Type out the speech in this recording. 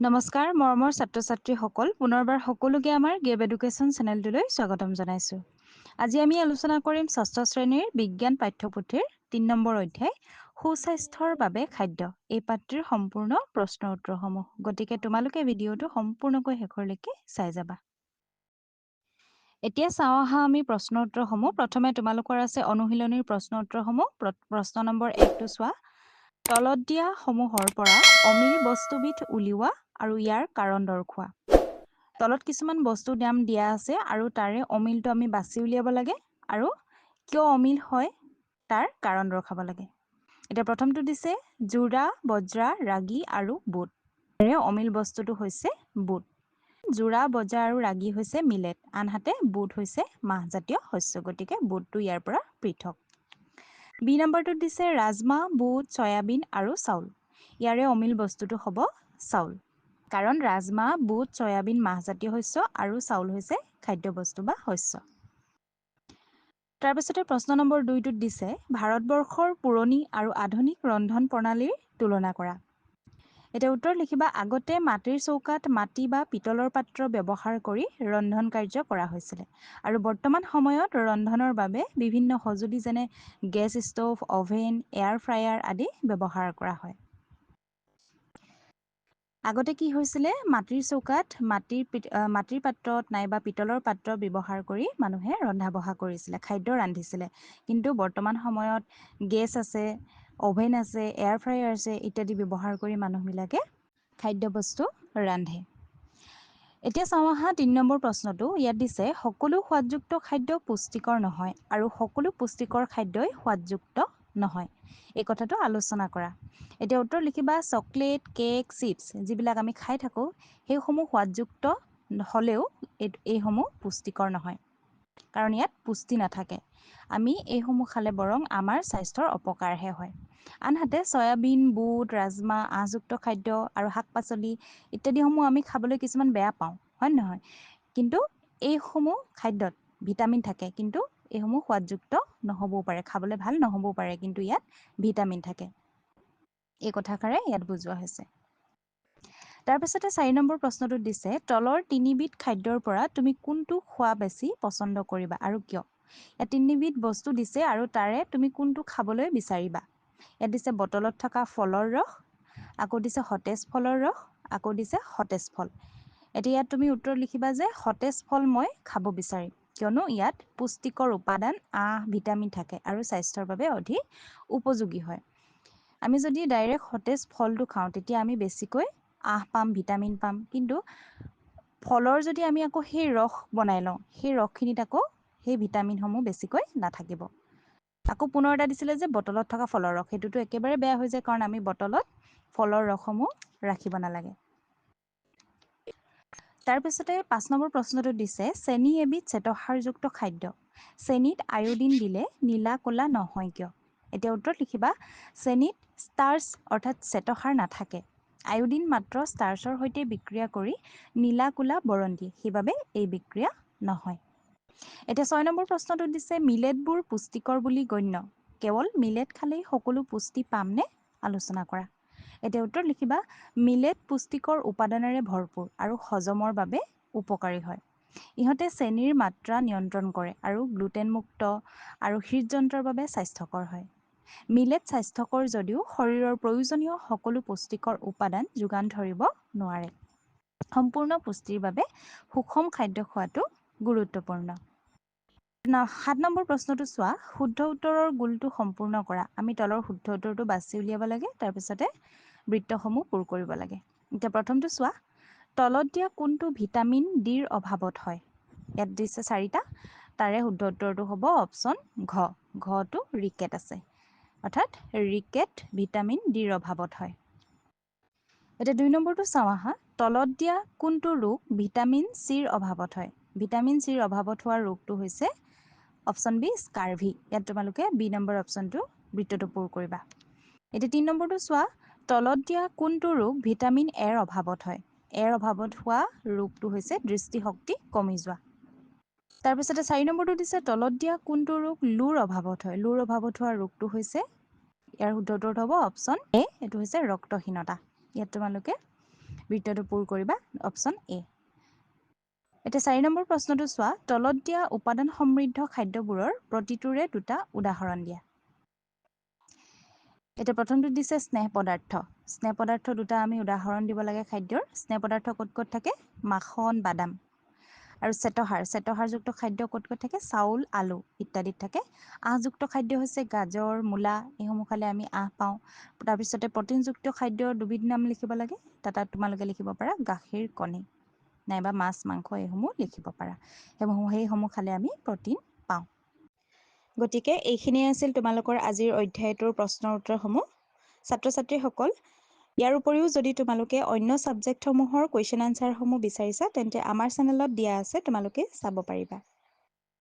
নমস্কাৰ মৰমৰ ছাত্ৰ ছাত্ৰীসকল পুনৰবাৰ সকলোকে আমাৰ গেব এডুকেশ্যন চেনেলটোলৈ স্বাগতম জনাইছোঁ। আজি আমি আলোচনা কৰিম ষষ্ঠ শ্ৰেণীৰ বিজ্ঞান পাঠ্যপুথিৰ তিনি নম্বৰ অধ্যায় সুস্বাস্থ্যৰ বাবে খাদ্য। এই পাঠটিৰ সম্পূৰ্ণ প্ৰশ্ন উত্তৰসমূহ গতিকে তোমালোকে ভিডিঅ'টো সম্পূৰ্ণকৈ শেষৰলৈকে চাই যাবা। এতিয়া চাওঁ আহা আমি প্ৰশ্ন উত্তৰসমূহ প্ৰথমে তোমালোকৰ আছে অনুশীলনীৰ প্ৰশ্ন উত্তৰসমূহ প্ৰশ্ন নম্বৰ একটো চোৱা। তলত দিয়া সমূহৰ পৰা অমিল বস্তুবিধ উলিওৱা আৰু ইয়াৰ কাৰণ দৰ্শোৱা। তলত কিছুমান বস্তু দাম দিয়া আছে আৰু তাৰে অমিলটো আমি বাছি উলিয়াব লাগে আৰু কিয় অমিল হয় তাৰ কাৰণ দৰ্শাব লাগে। এতিয়া প্ৰথমটো দিছে যোৰা বজ্ৰা ৰাগী আৰু বুট। অমিল বস্তুটো হৈছে বুট। যোৰা বজ্ৰা আৰু ৰাগী হৈছে মিলেট। আনহাতে বুট হৈছে মাহজাতীয় শস্য গতিকে বুটটো ইয়াৰ পৰা পৃথক। বি নম্বৰটোত দিছে ৰাজমাহ বুট চয়াবিন আৰু চাউল। ইয়াৰে অমিল বস্তুটো হ'ব চাউল। কাৰণ ৰাজমাহ বুট চয়াবিন মাহজাতীয় শস্য আৰু চাউল হৈছে খাদ্যবস্তু বা শস্য। তাৰপিছতে প্ৰশ্ন নম্বৰ দুইটোত দিছে ভাৰতবৰ্ষৰ পুৰণি আৰু আধুনিক ৰন্ধন প্ৰণালীৰ তুলনা কৰা। এতিয়া উত্তৰ লিখিবা আগতে মাটিৰ চৌকাত মাটি বা পিতলৰ পাত্ৰ ব্যৱহাৰ কৰি ৰন্ধন কাৰ্য কৰা হৈছিলে। আৰু বৰ্তমান সময়ত ৰন্ধনৰ বাবে বিভিন্ন সঁজুলি যেনে gas stove oven air fryer আদি ব্যৱহাৰ কৰা হয়। আগতে কি হৈছিলে মাটিৰ চৌকাত মাটিৰ মাটিৰ পাত্ৰত নাইবা পিতলৰ পাত্ৰ ব্যৱহাৰ কৰি মানুহে ৰন্ধা বঢ়া কৰিছিলে খাদ্য ৰান্ধিছিলে। কিন্তু বৰ্তমান সময়ত গেছ আছে অ'ভেন আছে এয়াৰ ফ্ৰায়াৰ আছে ইত্যাদি ব্যৱহাৰ কৰি মানুহবিলাকে খাদ্যবস্তু ৰান্ধে। এতিয়া চাওঁ আহা তিনি নম্বৰ প্ৰশ্নটো। ইয়াত দিছে সকলো সোৱাদযুক্ত খাদ্য পুষ্টিকৰ নহয় আৰু সকলো পুষ্টিকৰ খাদ্যই সোৱাদযুক্ত নহয়। এই কথাটো আলোচনা কৰা। এতিয়া উত্তৰ লিখিবা চকলেট কেক চিপছ যিবিলাক আমি খাই থাকোঁ সেইসমূহ সোৱাদযুক্ত হ'লেও এই এইসমূহ পুষ্টিকৰ নহয়। কাৰণ ইয়াত পুষ্টি নাথাকে। আমি এইসমূহ খালে বৰং আমাৰ স্বাস্থ্যৰ অপকাৰহে হয়। আনহাতে চয়াবিন বুট ৰাজমাহ আহযুক্ত খাদ্য আৰু শাক পাচলি ইত্যাদিসমূহ আমি খাবলৈ কিছুমান বেয়া পাওঁ হয় নহয়? কিন্তু এইসমূহ খাদ্যত ভিটামিন থাকে কিন্তু এইসমূহ সোৱাদযুক্ত নহ'বও পাৰে। খাবলৈ ভাল নহ'বও পাৰে কিন্তু ইয়াত ভিটামিন থাকে। এই কথাষাৰে ইয়াত বুজোৱা হৈছে। তাৰপিছতে চাৰি নম্বৰ প্ৰশ্নটোত দিছে তলৰ তিনিবিধ খাদ্যৰ পৰা তুমি কোনটো খোৱা বেছি পচন্দ কৰিবা আৰু কিয়? ইয়াত তিনিবিধ বস্তু দিছে আৰু তাৰে তুমি কোনটো খাবলৈ বিচাৰিবা। ইয়াত দিছে বটলত থকা ফলৰ ৰস আকৌ দিছে সতেজ ফলৰ ৰস আকৌ দিছে সতেজ ফল। এতিয়া ইয়াত তুমি উত্তৰ লিখিবা যে সতেজ ফল মই খাব বিচাৰিম। কিয়নো ইয়াত পুষ্টিকৰ উপাদান আঁহ ভিটামিন থাকে আৰু স্বাস্থ্যৰ বাবে অধিক উপযোগী হয়। আমি যদি ডাইৰেক্ট সতেজ ফলটো খাওঁ তেতিয়া আমি বেছিকৈ আঁহ পাম ভিটামিন পাম। কিন্তু ফলৰ যদি আমি আকৌ সেই ৰস বনাই লওঁ সেই ৰসখিনিত আকৌ সেই ভিটামিনসমূহ বেছিকৈ নাথাকিব। আকৌ পুনৰ এটা দিছিলে যে বটলত থকা ফলৰ ৰস সেইটোতো একেবাৰে বেয়া হৈ যায় কাৰণ আমি বটলত ফলৰ ৰসসমূহ ৰাখিব নালাগে। তাৰপিছতে পাঁচ নম্বৰ প্ৰশ্নটো দিছে চেনী এবিধ শ্বেতসাৰযুক্ত খাদ্য। চেনীত আয়ডিন দিলে নীলা ক'লা নহয় কিয়? এতিয়া উত্তৰত লিখিবা চেনীত ষ্টাৰ্চ অৰ্থাৎ শ্বেতসাৰ নাথাকে। আয়ডিন মাত্ৰ ষ্টাৰ্চৰ সৈতে বিক্ৰিয়া কৰি নীলা কোলা বৰণ দিয়ে সেইবাবে এই বিক্ৰিয়া নহয়। এতিয়া ছয় নম্বৰ প্ৰশ্নটো দিছে মিলেটবোৰ পুষ্টিকৰ বুলি গণ্য। কেৱল মিলেট খালেই সকলো পুষ্টি পামনে? আলোচনা কৰা। এতিয়া উত্তৰ লিখিবা মিলেট পুষ্টিকৰ উপাদানেৰে ভৰপূৰ আৰু হজমৰ বাবে উপকাৰী হয়। ইহঁতে চেনীৰ মাত্ৰা নিয়ন্ত্ৰণ কৰে আৰু গ্লুটেনমুক্ত আৰু হৃদযন্ত্ৰৰ বাবে স্বাস্থ্যকৰ হয়। মিলেট স্বাস্থ্যকৰ যদিও শৰীৰৰ প্ৰয়োজনীয় সকলো পুষ্টিকৰ উপাদান যোগান ধৰিব নোৱাৰে। সম্পূৰ্ণ পুষ্টিৰ বাবে সুষম খাদ্য খোৱাটো গুৰুত্বপূৰ্ণ। সাত নম্বৰ প্ৰশ্নটো চোৱা। শুদ্ধ উত্তৰৰ গোলটো সম্পূৰ্ণ কৰা। আমি তলৰ শুদ্ধ উত্তৰটো বাছি উলিয়াব লাগে তাৰপিছতে বৃত্তসমূহ পূৰ কৰিব লাগে। এতিয়া প্ৰথমটো চোৱা। তলত দিয়া কোনটো ভিটামিন ডিৰ অভাৱত হয়? ইয়াত দিছে চাৰিটা। তাৰে শুদ্ধ উত্তৰটো হ'ব অপশ্যন ঘ। ঘটো ৰিকেট আছে। অৰ্থাৎ ৰিকেট ভিটামিন ডিৰ অভাৱত হয়। এতিয়া দুই নম্বৰটো চাওঁ আহা। তলত দিয়া কোনটো ৰোগ ভিটামিন চিৰ অভাৱত হয়? ভিটামিন চিৰ অভাৱত হোৱা ৰোগটো হৈছে অপশ্যন বি স্কাৰ্ভি। ইয়াত তোমালোকে বি নম্বৰ অপশ্যনটো বৃত্তটো পূৰ কৰিবা। এতিয়া তিনি নম্বৰটো চোৱা। তলত দিয়া কোনটো ৰোগ ভিটামিন এৰ অভাৱত হয়? এৰ অভাৱত হোৱা ৰোগটো হৈছে দৃষ্টিশক্তি কমি যোৱা। তাৰপিছতে চাৰি নম্বৰটো দিছে তলত দিয়া কোনটো ৰোগ? লোৰ অভাৱত হয়। লোৰ অভাৱত হোৱা ৰোগটো হৈছে ইয়াৰ শুদ্ধটোত হ'ব অপশ্যন এ এইটো হৈছে ৰক্তহীনতা। ইয়াত তোমালোকে বৃত্তটো পূৰ কৰিবা অপশ্যন এ। এতিয়া চাৰি নম্বৰ প্ৰশ্নটো চোৱা তলত দিয়া উপাদান সমৃদ্ধ খাদ্যবোৰৰ প্ৰতিটোৰে দুটা উদাহৰণ দিয়া। এতিয়া প্ৰথমটো দিছে স্নেহ পদাৰ্থ। স্নেহ পদাৰ্থ দুটা আমি উদাহৰণ দিব লাগে খাদ্যৰ। স্নেহ পদাৰ্থ ক'ত ক'ত থাকে? মাখন বাদাম। আৰু চেতহাৰ চেতহাৰযুক্ত খাদ্য ক'ত ক'ত থাকে? চাউল আলু ইত্যাদিত থাকে। আহযুক্ত খাদ্য হৈছে গাজৰ মূলা এইসমূহ খালে আমি আহ পাওঁ। তাৰপিছতে প্ৰটিনযুক্ত খাদ্যৰ দুবিধ নাম লিখিব লাগে। তাত তোমালোকে লিখিব পাৰা গাখীৰ কণী নাইবা মাছ মাংস এইসমূহ লিখিব পাৰা। সেইসমূহ সেইসমূহ খালে আমি প্ৰ'টিন পাওঁ। গতিকে এইখিনিয়ে আছিল তোমালোকৰ আজিৰ অধ্যায়টোৰ প্ৰশ্নৰ উত্তৰসমূহ। ছাত্ৰ ছাত্ৰীসকল ইয়াৰ উপৰিও যদি তোমালোকে অন্য ছাবজেক্টসমূহৰ কুৱেশ্যন আনচাৰসমূহ বিচাৰিছা তেন্তে আমাৰ চেনেলত দিয়া আছে তোমালোকে চাব পাৰিবা।